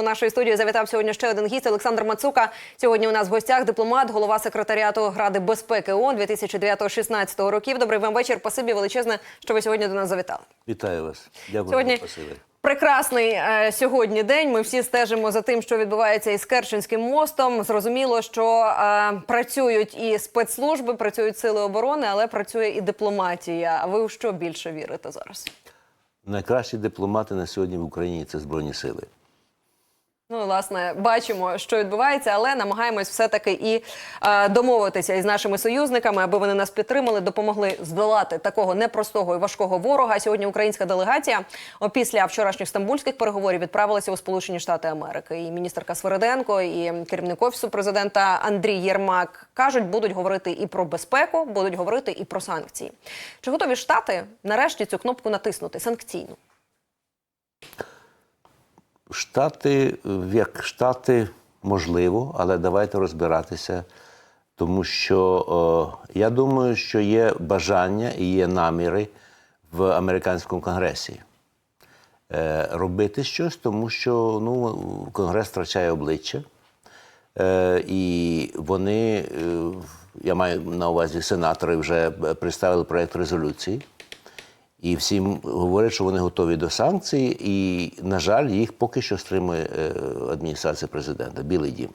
до нашої студії завітав сьогодні ще один гість Олександр Мацука. Сьогодні у нас в гостях дипломат, голова секретаріату Ради безпеки ООН 2009-2016 років. Добрий вам вечір. Пасибі величезне, що ви сьогодні до нас завітали. Вітаю вас. Дякую. Сьогодні прекрасний е, сьогодні день. Ми всі стежимо за тим, що відбувається із Керченським мостом. Зрозуміло, що е, працюють і спецслужби, працюють сили оборони, але працює і дипломатія. А ви у що більше вірите зараз? Найкращі дипломати на сьогодні в Україні це Збройні Сили. Ну, власне, бачимо, що відбувається, але намагаємось все-таки і е, домовитися із нашими союзниками, аби вони нас підтримали, допомогли здолати такого непростого і важкого ворога. Сьогодні українська делегація опісля вчорашніх стамбульських переговорів відправилася у Сполучені Штати Америки. І міністерка Свериденко, і керівник офісу президента Андрій Єрмак кажуть, будуть говорити і про безпеку, будуть говорити і про санкції. Чи готові штати нарешті цю кнопку натиснути санкційну? Штати, е, як штати, можливо, але давайте розбиратися, тому що е, я думаю, що є бажання і є наміри в американському конгресі е, робити щось, тому що ну, конгрес втрачає обличчя. Е, і вони, е, я маю на увазі сенатори, вже представили проєкт резолюції. І всім говорять, що вони готові до санкцій, і, на жаль, їх поки що стримує е, адміністрація президента, Білий Дім,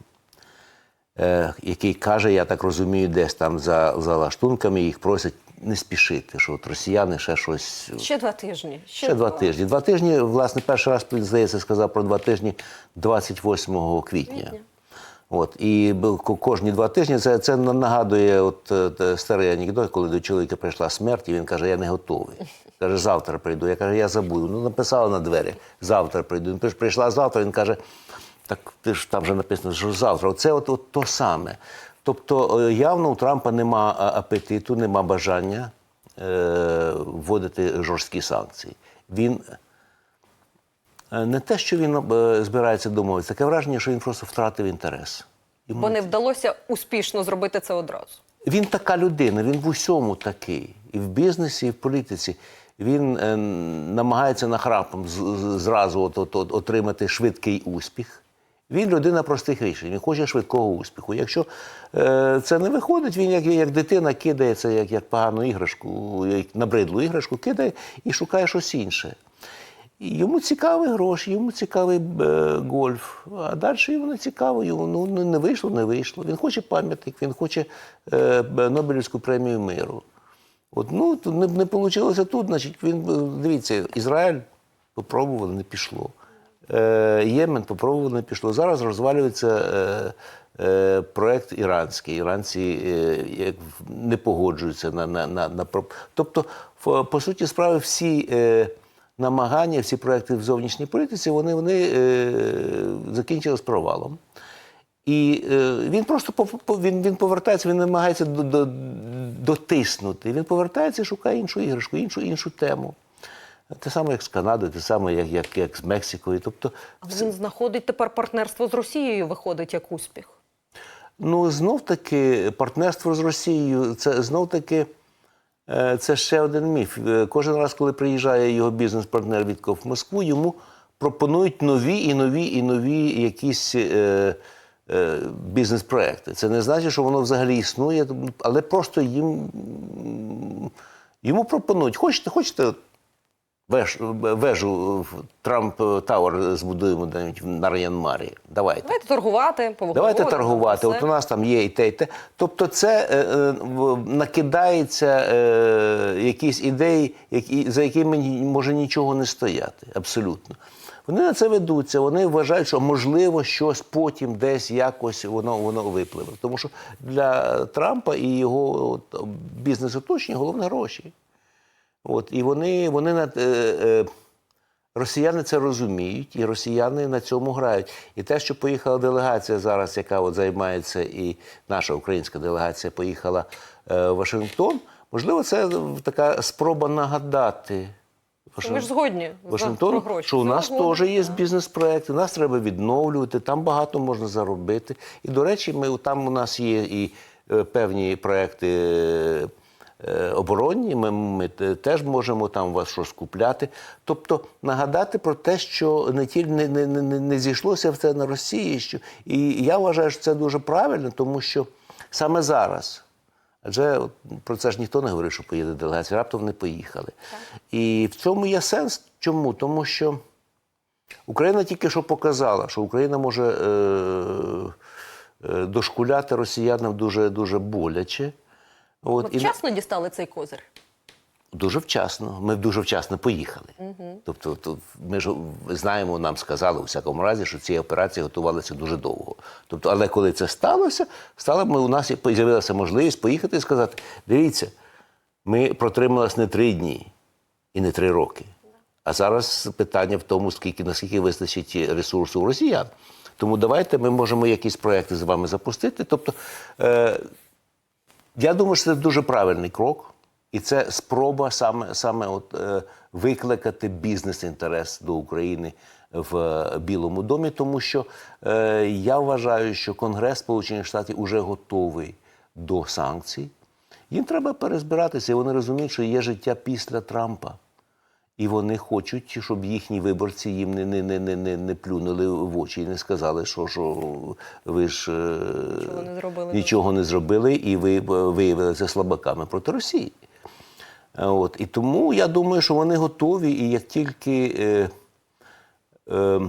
е, який каже, я так розумію, десь там за, за лаштунками їх просять не спішити, що от росіяни ще щось. Ще два тижні. Ще два тижні. Два тижні, власне, перший раз, здається, сказав про два тижні 28 квітня. От, і кожні два тижні це, це нагадує от, е, старий анекдот, коли до чоловіка прийшла смерть, і він каже, я не готовий. Каже, завтра прийду. Я кажу, я забуду. Ну, написала на двері, завтра прийду. Він прийшла завтра, він каже, так ти ж там вже написано, що завтра. Оце от, от то саме. Тобто е, явно у Трампа нема апетиту, нема бажання е, вводити жорсткі санкції. Він не те, що він е, збирається домовитися, таке враження, що він просто втратив інтерес. Йому Бо не вдалося успішно зробити це одразу. він така людина, він в усьому такий. І в бізнесі, і в політиці. Він е, намагається нахрапом з- з- зразу от, от, от, отримати швидкий успіх. Він людина простих рішень, він хоче швидкого успіху. Якщо е, це не виходить, він як, як дитина кидає це як, як погану іграшку, як набридлу іграшку, кидає і шукає щось інше. Йому цікаві гроші, йому цікавий е, гольф, а далі йому не цікаво, йому ну, ну, не вийшло, не вийшло. Він хоче пам'ятник, він хоче е, Нобелівську премію миру. От, ну, не, не вийшло тут, значить, він, е, дивіться, Ізраїль попробували, не пішло. Е, Ємен попробували, не пішло. Зараз розвалюється е, е, проект іранський. Іранці е, не погоджуються на, на, на, на Тобто, по суті справи, всі е, намагання, всі проекти в зовнішній політиці, вони, вони е, закінчились провалом. І е, він просто він, він повертається, він намагається до, до, дотиснути. Він повертається і шукає іншу іграшку, іншу, іншу тему. Те саме, як з Канадою, те саме, як, як, як з Мексикою. Тобто, Але він знаходить тепер партнерство з Росією, виходить як успіх. ну знов таки партнерство з Росією це знов таки. Е, Це ще один міф. Е, Кожен раз, коли приїжджає його бізнес-партнер Вітков в Москву, йому пропонують нові і нові і нові якісь е, е, бізнес-проекти. Це не значить, що воно взагалі існує, але просто їм йому пропонують. Хочете, хочете веж, вежу Трамп Тауер збудуємо навіть на Райанмарі? Давайте. Давайте торгувати. Давайте торгувати. От у нас там є і те, і те. Тобто, це е, е, накидається е, якісь ідеї, які, за якими може нічого не стояти. Абсолютно. Вони на це ведуться, вони вважають, що можливо щось потім десь якось воно, воно випливе. Тому що для Трампа і його бізнес-оточення головне гроші. От, і вони, вони на, е, е, росіяни це розуміють, і росіяни на цьому грають. І те, що поїхала делегація зараз, яка от займається, і наша українська делегація поїхала е, в Вашингтон, можливо, це така спроба нагадати. Ми ж згодні про гроші. що у нас теж є бізнес-проекти, нас треба відновлювати, там багато можна заробити. І, до речі, ми, там у нас є і е, певні проекти оборонні, ми, ми теж можемо там вас щось купляти. Тобто нагадати про те, що не тільки не, не, не, не- зійшлося все на Росії. Що, і я вважаю, що це дуже правильно, тому що саме зараз. Адже от про це ж ніхто не говорив, що поїде делегація, раптом не поїхали. І в цьому є сенс. Чому? Тому що Україна тільки що показала, що Україна може е, е, дошкуляти росіянам дуже, дуже боляче. От, Ми вчасно дістали цей козир. Дуже вчасно. Ми дуже вчасно поїхали. Тобто, то ми ж знаємо, нам сказали у всякому разі, що ці операції готувалися дуже довго. Тобто, але коли це сталося, стало ми у нас і з'явилася можливість поїхати і сказати: дивіться, ми протрималися не три дні і не три роки. А зараз питання в тому, скільки наскільки вистачить ресурсу у росіян. Тому давайте ми можемо якісь проекти з вами запустити. Тобто, е, я думаю, що це дуже правильний крок, і це спроба саме, саме от, е, викликати бізнес-інтерес до України в Білому домі, тому що е, я вважаю, що Конгрес Сполучених Штатів вже готовий до санкцій. Їм треба перезбиратися, і вони розуміють, що є життя після Трампа. І вони хочуть, щоб їхні виборці їм не, не, не, не, не, плюнули в очі і не сказали, що, що ви ж е, Нічого не зробили. нічого не зробили, і ви е, виявилися слабаками проти Росії. Е, От. І тому я думаю, що вони готові, і як тільки е, е,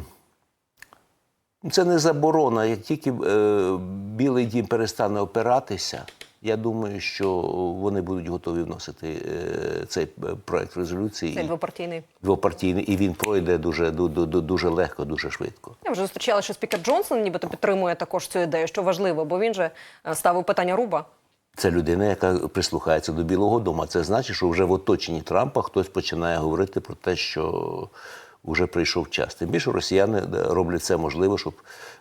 це не заборона, як тільки е, Білий дім перестане опиратися, я думаю, що вони будуть готові вносити е, цей е, проект резолюції Цей двопартійний. двопартійний, і він пройде дуже, ду- ду- ду- дуже легко, дуже швидко. Я вже зустрічала, що спікер Джонсон нібито підтримує також цю ідею, що важливо, бо він же е, ставив питання руба. Це людина, яка прислухається до Білого Дому. Це значить, що вже в оточенні Трампа хтось починає говорити про те, що вже прийшов час. Тим більше росіяни роблять все можливе, щоб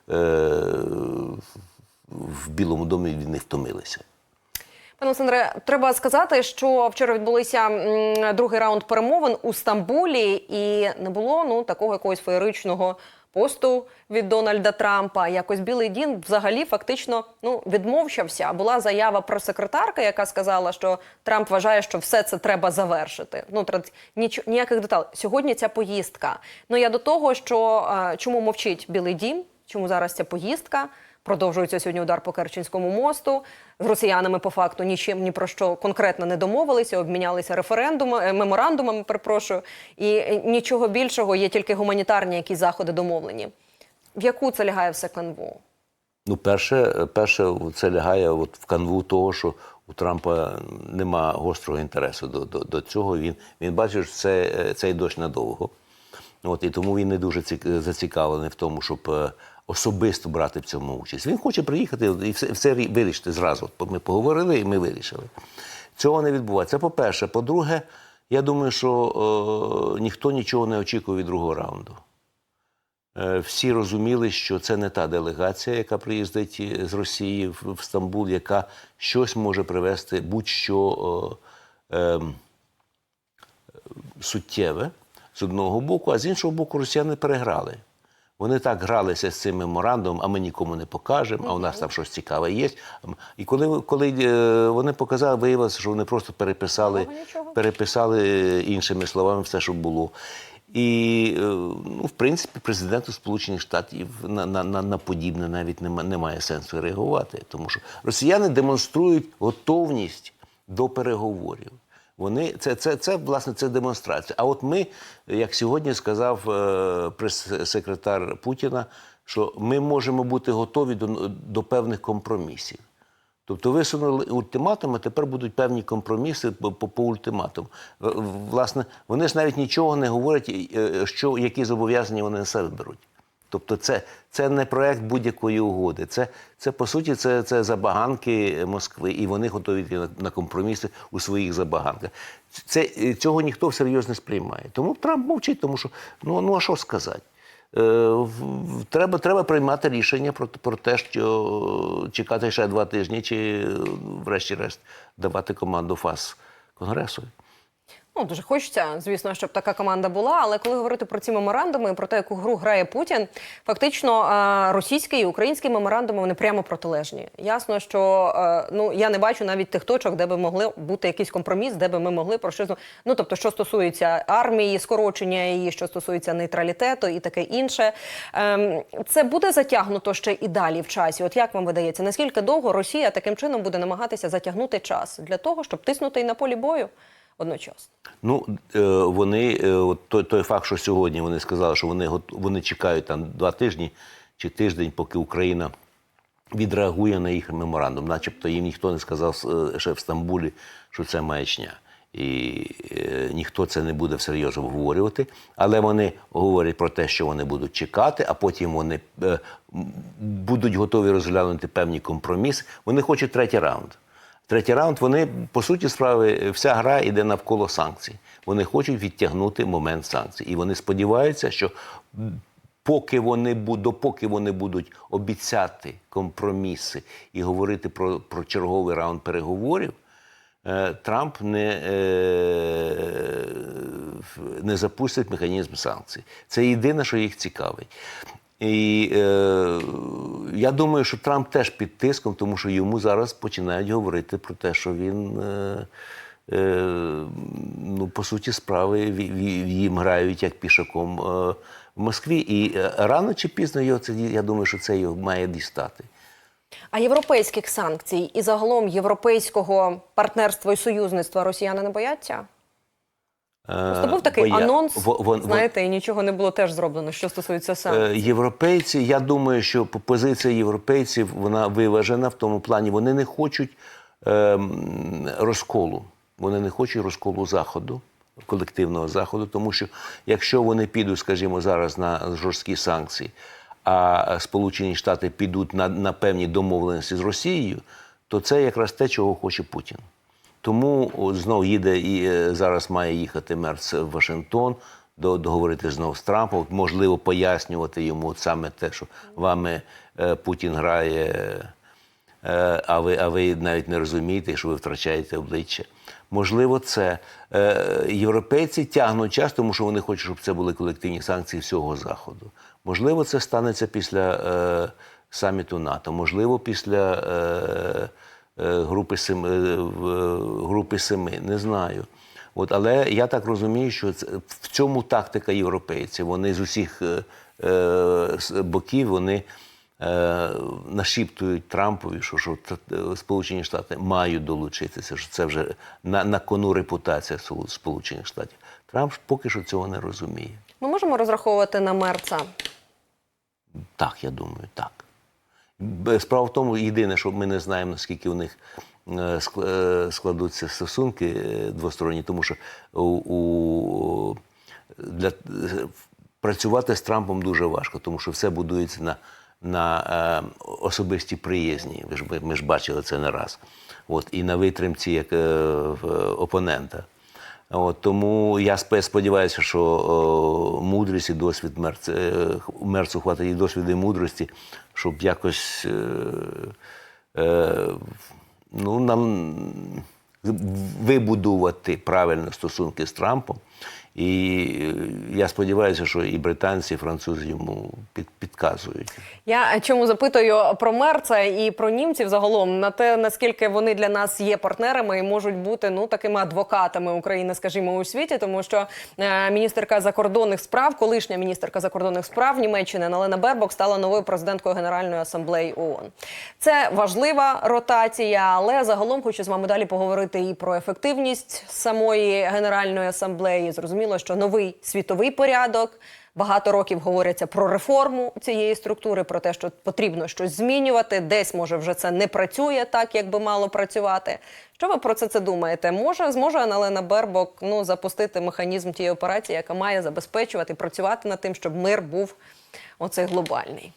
е, в Білому домі не втомилися. Пане Олександре, треба сказати, що вчора відбулися другий раунд перемовин у Стамбулі, і не було ну такого якогось феєричного посту від Дональда Трампа. Якось Білий Дім взагалі фактично ну відмовчався. Була заява про секретарка, яка сказала, що Трамп вважає, що все це треба завершити. Ну ніч, ніяких деталей. Сьогодні ця поїздка. Ну я до того, що е, чому мовчить Білий Дім, чому зараз ця поїздка. Продовжується сьогодні удар по Керченському мосту. З росіянами по факту нічим ні про що конкретно не домовилися, обмінялися референдумами, меморандумами. Перепрошую, і е, нічого більшого є тільки гуманітарні якісь заходи домовлені. В яку це лягає все канву? Ну, перше, перше, це лягає от в канву того, що у Трампа нема гострого інтересу до, до, до цього. Він, він бачить, що це, цей дощ надовго. От, і тому він не дуже цік- зацікавлений в тому, щоб е, особисто брати в цьому участь. Він хоче приїхати і все, все вирішити зразу. Ми поговорили і ми вирішили. Цього не відбувається. По-перше. По-друге, я думаю, що е, ніхто нічого не очікує від другого раунду. Е, Всі розуміли, що це не та делегація, яка приїздить е, з Росії в в Стамбул, яка щось може привести будь-що е, ем, суттєве з одного боку, а з іншого боку, росіяни переграли. Вони так гралися з цим меморандумом, а ми нікому не покажемо, а у нас там щось цікаве є. І коли, коли е, вони показали, виявилося, що вони просто переписали, переписали е, іншими словами все, що було. І, е, ну, в принципі, президенту Сполучених Штатів на, на, на, на подібне навіть нема, немає сенсу реагувати, тому що росіяни демонструють готовність до переговорів. Вони це, це, це власне це демонстрація. А от ми, як сьогодні сказав е, прес-секретар Путіна, що ми можемо бути готові до, до певних компромісів. Тобто висунули ультиматум, а тепер будуть певні компроміси по, по, ультиматуму. Власне, вони ж навіть нічого не говорять, е, що, які зобов'язання вони на себе беруть. Тобто це, це не проект будь-якої угоди. Це, це по суті, це, це забаганки Москви, і вони готові на, на компроміси у своїх забаганках. Це, е, цього ніхто всерйоз не сприймає. Тому Трамп мовчить, тому що ну, ну а що сказати? Е, Треба, треба приймати рішення про, про те, що чекати ще два тижні, чи е, врешті-решт давати команду ФАС Конгресу. Ну, дуже хочеться, звісно, щоб така команда була. Але коли говорити про ці меморандуми, про те, яку гру грає Путін, фактично е, російський і український меморандуми вони прямо протилежні. Ясно, що е, ну я не бачу навіть тих точок, де би могли бути якийсь компроміс, де би ми могли про щось. Ну тобто, що стосується армії, скорочення її, що стосується нейтралітету і таке інше. Ем, це буде затягнуто ще і далі в часі. От як вам видається, наскільки довго Росія таким чином буде намагатися затягнути час для того, щоб тиснути і на полі бою одночасно? Ну, е, вони, е, от той, той факт, що сьогодні вони сказали, що вони, вони чекають там два тижні чи тиждень, поки Україна відреагує на їх меморандум. Начебто їм ніхто не сказав е, ще в Стамбулі, що це маячня. І ніхто це не буде всерйоз обговорювати. Але вони говорять про те, що вони будуть чекати, а потім вони будуть готові розглянути певні компроміси. Вони хочуть третій раунд. Третій раунд, вони, по суті справи, вся гра йде навколо санкцій. Вони хочуть відтягнути момент санкцій. І вони сподіваються, що поки вони допоки вони будуть обіцяти компроміси і говорити про, про черговий раунд переговорів, е, Трамп не, е, не запустить механізм санкцій. Це єдине, що їх цікавить. І е, я думаю, що Трамп теж під тиском, тому що йому зараз починають говорити про те, що він, е, е, ну, по суті, справи ві- їм грають як пішаком е, в Москві. І е, рано чи пізно його це, я думаю, що це його має дістати. А європейських санкцій і загалом європейського партнерства і союзництва росіяни не бояться? Просто був такий Бо я- анонс, во- во- во- знаєте, і нічого не було теж зроблено, що стосується санкцій. Е, Європейці, я думаю, що позиція європейців вона виважена в тому плані. Вони не хочуть ем, розколу. Вони не хочуть розколу заходу, колективного заходу, тому що якщо вони підуть, скажімо, зараз на жорсткі санкції, а Сполучені Штати підуть на, на певні домовленості з Росією, то це якраз те, чого хоче Путін. Тому от, знов їде і е, зараз має їхати Мерц в Вашингтон, договорити знову з Трампом, можливо, пояснювати йому от саме те, що вами е, Путін грає, е, а, ви, а ви навіть не розумієте, що ви втрачаєте обличчя. Можливо, це європейці тягнуть час, тому що вони хочуть, щоб це були колективні санкції всього заходу. Можливо, це станеться після саміту НАТО, можливо, після. Е, групи семи, е, е, групи семи, не знаю. От, але я так розумію, що в цьому тактика європейців. Вони з усіх боків вони е, нашіптують Трампові, що, що Сполучені Штати мають долучитися, що це вже на, на кону репутація Сполучених Штатів. Трамп поки що цього не розуміє. Ми можемо розраховувати на Мерца. Так, я думаю, так. Справа в тому, єдине, що ми не знаємо, наскільки у них е, е, складуться стосунки е, двосторонні, тому що у, для, працювати з Трампом дуже важко, тому що все будується на, на особистій приязні. Ви ж, ми, ми ж бачили це не раз. От, і на витримці як опонента. От, тому я сподіваюся, що о, мудрість і досвід Мерц, е, Мерцу хватить і досвіду і мудрості, щоб якось е, е, ну, нам вибудувати правильно стосунки з Трампом. І е, я сподіваюся, що і британці, і французи йому під, підказують. Я чому запитую про Мерца і про німців загалом на те, наскільки вони для нас є партнерами і можуть бути ну такими адвокатами України, скажімо, у світі, тому що е, міністерка закордонних справ, колишня міністерка закордонних справ Німеччини Налена Бербок стала новою президенткою Генеральної асамблеї ООН. Це важлива ротація, але загалом хочу з вами далі поговорити і про ефективність самої генеральної асамблеї. Зрозуміло, що новий світовий порядок. Багато років говориться про реформу цієї структури, про те, що потрібно щось змінювати. Десь може вже це не працює так, як би мало працювати. Що ви про це це думаєте? Може, зможе Аналена Бербок ну запустити механізм тієї операції, яка має забезпечувати працювати над тим, щоб мир був оцей глобальний?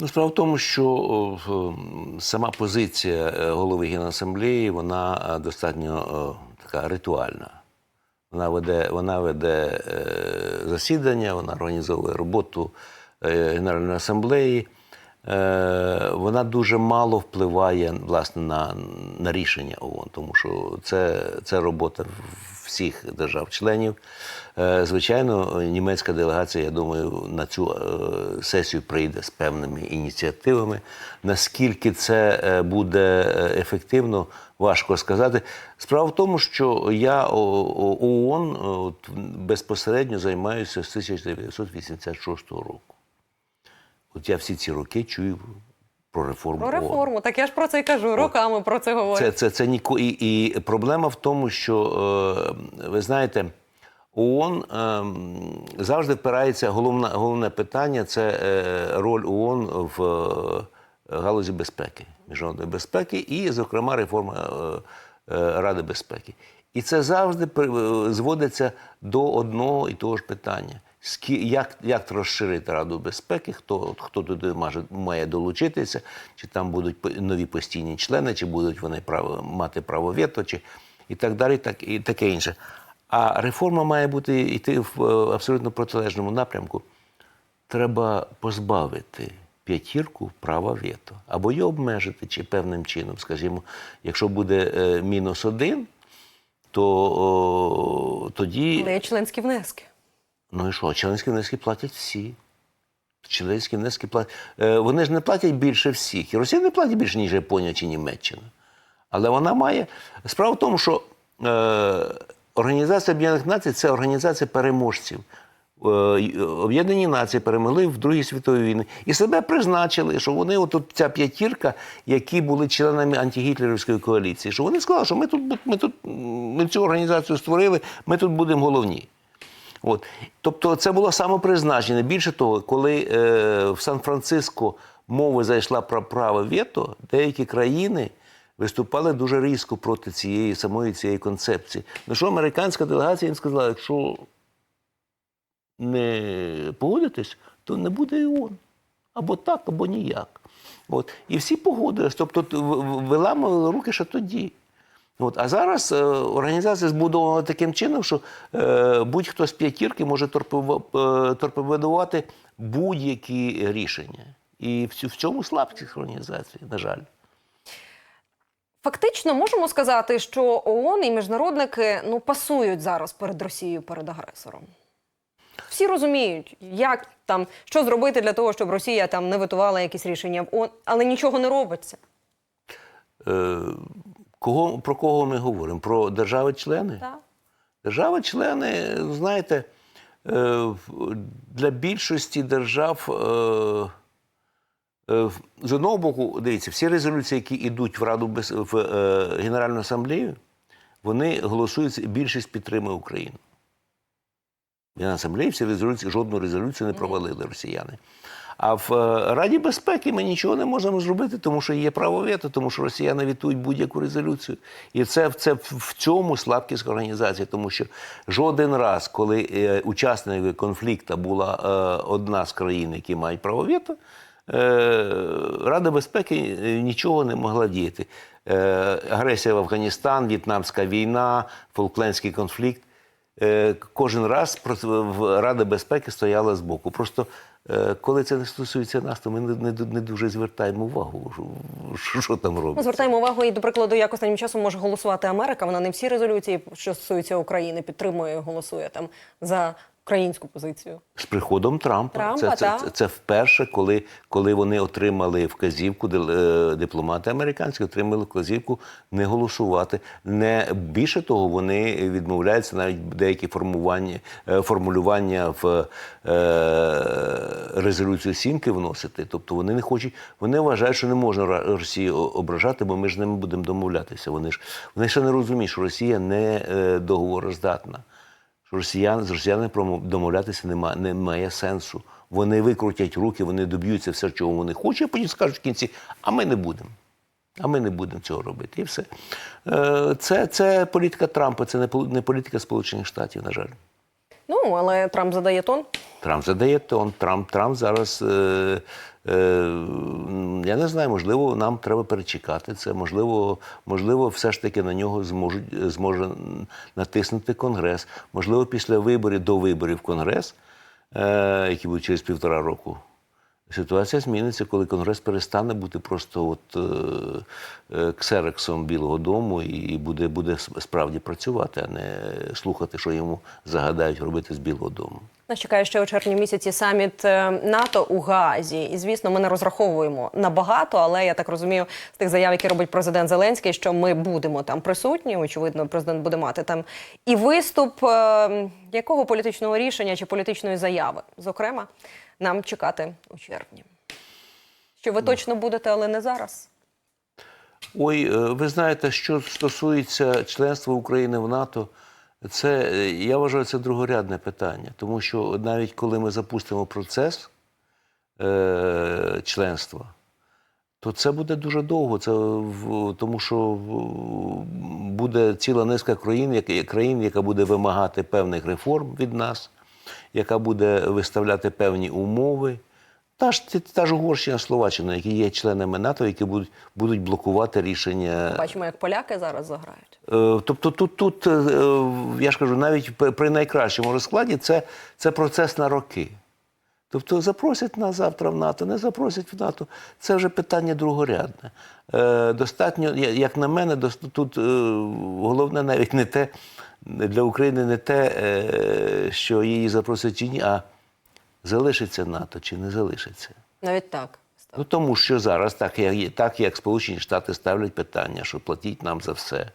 Ну, справа в тому, що о, в, м, сама позиція е, голови Генасамблеї, вона е, достатньо така ритуальна. Вона веде, вона веде е, засідання, вона організовує роботу е, Генеральної асамблеї. е, вона дуже мало впливає власне на, на рішення ООН, тому що це, це робота всіх держав-членів. Звичайно, німецька делегація, я думаю, на цю сесію прийде з певними ініціативами. Наскільки це буде ефективно, важко сказати. Справа в тому, що я ООН е, от, безпосередньо займаюся з 1986 року. От я всі ці роки чую про реформу. Про реформу. Так я ж про це й кажу. Роками про це говорю. Це, це, це ніко... і, і проблема в тому, що е, ви знаєте, ООН е, завжди впирається головне, головне питання це е, роль ООН в галузі безпеки, міжнародної безпеки, і, зокрема, реформа е, е, Ради безпеки. І це завжди е, зводиться до одного і того ж питання. Як, як розширити Раду безпеки, хто, хто туди може, має долучитися, чи там будуть нові постійні члени, чи будуть вони право, мати право вето, чи і так далі, так, і таке інше. А реформа має бути йти в абсолютно протилежному напрямку. Треба позбавити п'ятірку права вето або її обмежити чи певним чином. Скажімо, якщо буде е, мінус один, то о, тоді. Але є членські внески. Ну і що? Членські внески платять всі. Членські внески платять. Е, вони ж не платять більше всіх. І Росія не платить більше, ніж Японія чи Німеччина. Але вона має. Справа в тому, що е, Організація Об'єднаних Націй це організація переможців. Е, Об'єднані Нації перемогли в Другій світовій війні і себе призначили, що вони, от ця п'ятірка, які були членами антигітлерівської коаліції, що вони сказали, що ми тут, ми тут ми цю організацію створили, ми тут будемо головні. От. Тобто це було самопризначення. Більше того, коли е, в Сан-Франциско мова зайшла про право вето, деякі країни виступали дуже різко проти цієї самої цієї концепції. На що американська делегація їм сказала, якщо не погодитесь, то не буде і ООН. Або так, або ніяк. От. І всі погодились. Тобто виламували руки ще тоді. От. А зараз е, організація збудована таким чином, що е, будь-хто з п'ятірки може е, торпедувати будь-які рішення. І в, в цьому слабкість організації, на жаль. Фактично можемо сказати, що ООН і міжнародники ну пасують зараз перед Росією, перед агресором. Всі розуміють, як там що зробити для того, щоб Росія там не витувала якісь рішення але нічого не робиться. Е, кого, про кого ми говоримо? Про держави-члени? Так. Держави-члени, знаєте, е, для більшості держав е, е, з одного боку, дивіться, всі резолюції, які йдуть в Раду в е, Генеральну асамблею, вони голосуються, більшість підтримує Україну. Генеральна асамблеї всі резолюції, жодну резолюцію не провалили росіяни. А в е, Раді безпеки ми нічого не можемо зробити, тому що є право вето, тому що росіяни вітують будь-яку резолюцію. І це, це в цьому слабкість організації, тому що жоден раз, коли е, учасниками конфлікту була е, одна з країн, які мають право вето, е, Рада безпеки нічого не могла діяти. Е, агресія в Афганістан, В'єтнамська війна, Фолклендський конфлікт. Е, Кожен раз Рада безпеки стояла збоку. Просто е, коли це не стосується нас, то ми не, не, не дуже звертаємо увагу, що, що там Ми звертаємо увагу і до прикладу, як останнім часом може голосувати Америка. Вона не всі резолюції, що стосуються України, підтримує, голосує там за українську позицію. З приходом Трампа. Трампа, це, це, це, це вперше, коли, коли вони отримали вказівку, е, дипломати американські отримали вказівку не голосувати. Не більше того, вони відмовляються навіть деякі формування, е, формулювання в е, резолюцію сімки вносити. Тобто вони не хочуть, вони вважають, що не можна Росію ображати, бо ми ж з ними будемо домовлятися. Вони ж вони ще не розуміють, що Росія не е, договороздатна росіян з росіянами домовлятися немає, немає сенсу. Вони викрутять руки, вони доб'ються все, чого вони хочуть, а потім скажуть в кінці, а ми не будемо. А ми не будемо цього робити. І все. Е, Це, це політика Трампа, це не політика Сполучених Штатів, на жаль. Ну але Трамп задає тон. Трамп задає тон. Трамп, Трамп зараз. Е, е, я не знаю, можливо, нам треба перечекати це. Можливо, можливо, все ж таки на нього зможуть, зможе натиснути Конгрес. Можливо, після виборів до виборів Конгрес, е, які будуть через півтора року. Ситуація зміниться, коли Конгрес перестане бути просто от, е, е, ксерексом Білого Дому і буде, буде справді працювати, а не слухати, що йому загадають робити з Білого Дому. Нас чекає ще у червні місяці саміт е, НАТО у Гаазі. І звісно, ми не розраховуємо на багато, але я так розумію, з тих заяв, які робить президент Зеленський, що ми будемо там присутні. Очевидно, президент буде мати там і виступ е, якого політичного рішення чи політичної заяви, зокрема, нам чекати у червні. Що ви точно будете, але не зараз. Ой, е, ви знаєте, що стосується членства України в НАТО, це е, я вважаю, це другорядне питання, тому що навіть коли ми запустимо процес е, членства, то це буде дуже довго. Це тому що буде ціла низка країн, як- країн, яка буде вимагати певних реформ від нас, яка буде виставляти певні умови. Та ж, та ж Угорщина, Словаччина, які є членами НАТО, які будуть, будуть блокувати рішення. Бачимо, як поляки зараз заграють. Е, Тобто тут, тут, е, я ж кажу, навіть при- найкращому розкладі це, це процес на роки. Тобто запросять нас завтра в НАТО, не запросять в НАТО. Це вже питання другорядне. Е, Достатньо, як на мене, тут е, головне навіть не те для України не те, е, що її запросять чи ні, а залишиться НАТО чи не залишиться. Навіть так. Ну тому що зараз, так як, так як Сполучені Штати ставлять питання, що платіть нам за все,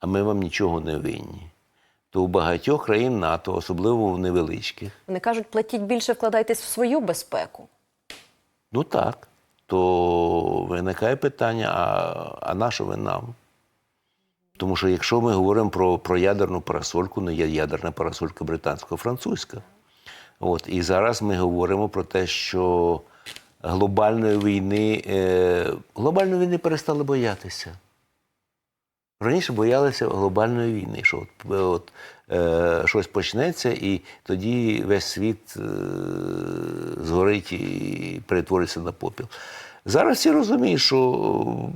а ми вам нічого не винні. То у багатьох країн НАТО, особливо в невеличких, Вони кажуть, платіть більше, вкладайтесь в свою безпеку. ну так, то виникає питання: а, а на що ви нам? Тому що якщо ми говоримо про, про ядерну парасольку, ну є ядерна парасолька британсько-французька. От, і зараз ми говоримо про те, що глобальної війни, е, глобальної війни перестали боятися. Раніше боялися глобальної війни, що от, от, е, щось почнеться, і тоді весь світ е, згорить і перетвориться на попіл. Зараз всі розуміють, що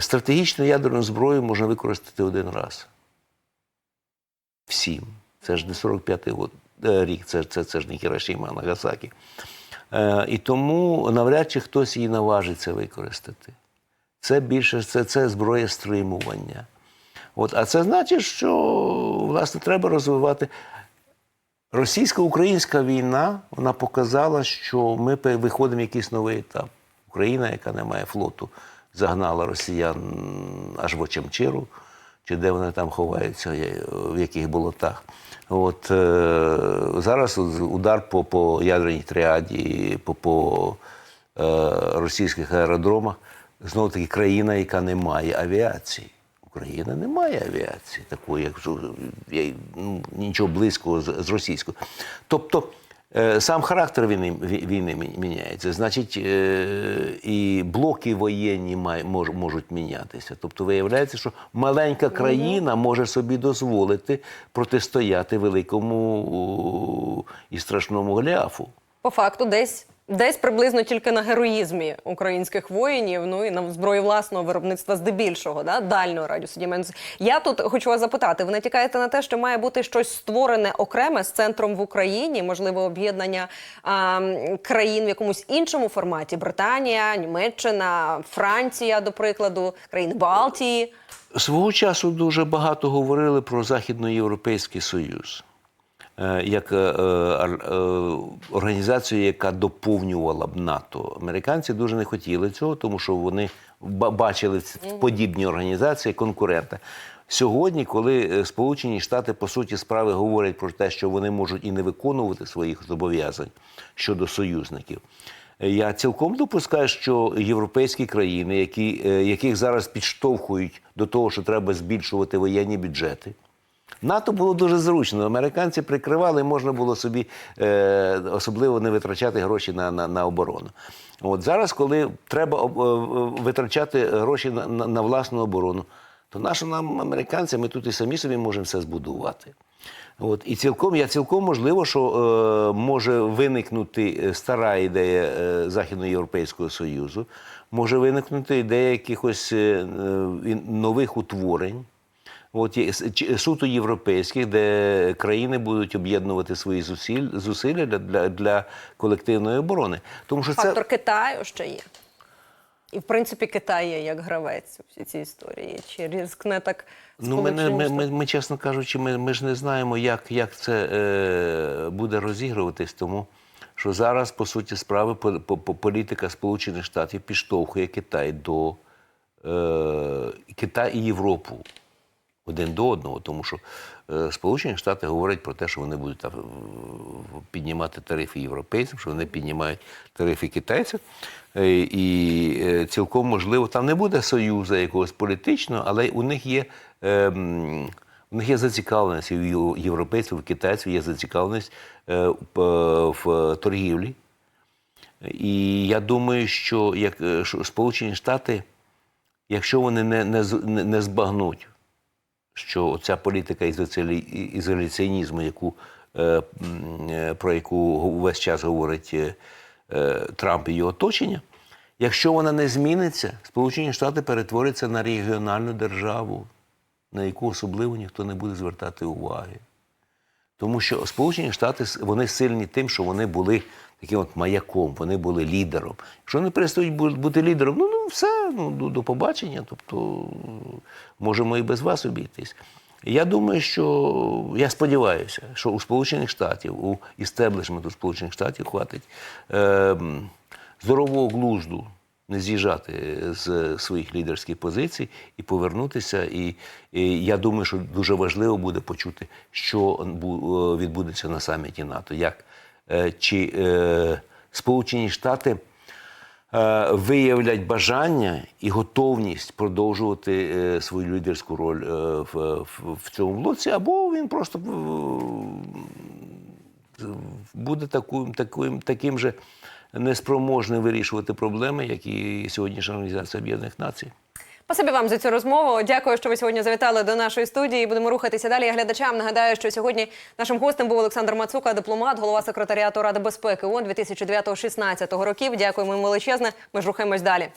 стратегічну ядерну зброю можна використати один раз. Всім. Це ж не 45-й год, е, рік, це, це, це ж не Хірошіма, а Нагасакі. Е, і тому навряд чи хтось її наважиться використати. Це більше це, це зброя стримування. От, а це значить, що власне треба розвивати. Російсько-українська війна вона показала, що ми виходимо в якийсь новий етап. Україна, яка не має флоту, загнала росіян аж в Очемчиру, чи де вони там ховаються, в яких болотах. От, е, зараз удар по, по ядерній тріаді, по, по е, російських аеродромах. Знову таки країна, яка не має авіації. Україна не має авіації, такої, як ну, нічого близького з, з російською. Тобто сам характер війни, війни мі- міняється. Значить, е, і блоки воєнні можуть мінятися. Тобто виявляється, що маленька країна може собі дозволити протистояти великому і страшному Голіафу. По факту, десь. Десь приблизно тільки на героїзмі українських воїнів, ну і на зброї власного виробництва здебільшого, да, дальнього радіусу діяльної. Я тут хочу вас запитати: ви натякаєте на те, що має бути щось створене окреме з центром в Україні, можливо, об'єднання а, країн в якомусь іншому форматі: Британія, Німеччина, Франція, до прикладу, країни Балтії. Свого часу дуже багато говорили про Західноєвропейський Союз як е, е, е, організацію, яка доповнювала б НАТО. Американці дуже не хотіли цього, тому що вони ба- бачили в подібні організації конкурента. Сьогодні, коли е, Сполучені Штати по суті справи говорять про те, що вони можуть і не виконувати своїх зобов'язань щодо союзників. Я цілком допускаю, що європейські країни, які, е, яких зараз підштовхують до того, що треба збільшувати воєнні бюджети. НАТО було дуже зручно. Американці прикривали, можна було собі е, особливо не витрачати гроші на, на, на оборону. От зараз, коли треба е, витрачати гроші на, на, на власну оборону, то нащо нам, американці, ми тут і самі собі можемо все збудувати. От, і цілком, я цілком можливо, що е, може виникнути е, стара ідея е, Західноєвропейського Союзу, може виникнути ідея якихось е, е, нових утворень. От суто європейських, де країни будуть об'єднувати свої зусиль, зусилля для, для, для колективної оборони. Тому що Фактор це Китаю ще є. І в принципі Китай є як гравець у всій цій історії. Чи ризикне так ну ми, не- ми, ми, ми, чесно кажучи, ми, ми ж не знаємо, як, як це е, буде розігруватись, тому що зараз, по суті справи, по, по, по- політика Сполучених Штатів підштовхує Китай до е, Китай і Європу один до одного, тому що е, Сполучені Штати говорять про те, що вони будуть там, е, піднімати тарифи європейцям, що вони піднімають тарифи китайцям. Е, І цілком можливо, там не буде союзу якогось політичного, але у них є. е, У них є зацікавленість у європейців, у китайців є зацікавленість в торгівлі. І я думаю, що як Сполучені Штати, якщо вони не, не, не збагнуть, що ця політика ізоляціонізму, яку, е, е, про яку весь час говорить е, Трамп і його оточення, якщо вона не зміниться, Сполучені Штати перетворяться на регіональну державу, на яку особливо ніхто не буде звертати уваги. Тому що Сполучені Штати вони сильні тим, що вони були таким от маяком, вони були лідером. Якщо вони перестають бути лідером, ну, ну все, ну до, побачення. Тобто можемо і без вас обійтись. Я думаю, що я сподіваюся, що у Сполучених Штатів, у істеблішменту Сполучених Штатів хватить е, здорового глузду не з'їжджати з своїх лідерських позицій і повернутися. І, і я думаю, що дуже важливо буде почути, що відбудеться на саміті НАТО. Як чи е, Сполучені Штати е, виявлять бажання і готовність продовжувати е, свою лідерську роль е, в, цьому блоці, або він просто е, буде таким, таким, таким же неспроможним вирішувати проблеми, як і сьогоднішня Організація Об'єднаних Націй. Спасибі вам за цю розмову. Дякую, що ви сьогодні завітали до нашої студії. Будемо рухатися далі. Я глядачам нагадаю, що сьогодні нашим гостем був Олександр Мацука, дипломат, голова секретаріату Ради безпеки ООН 2009-2016 років. Дякуємо величезне. Ми ж рухаємось далі.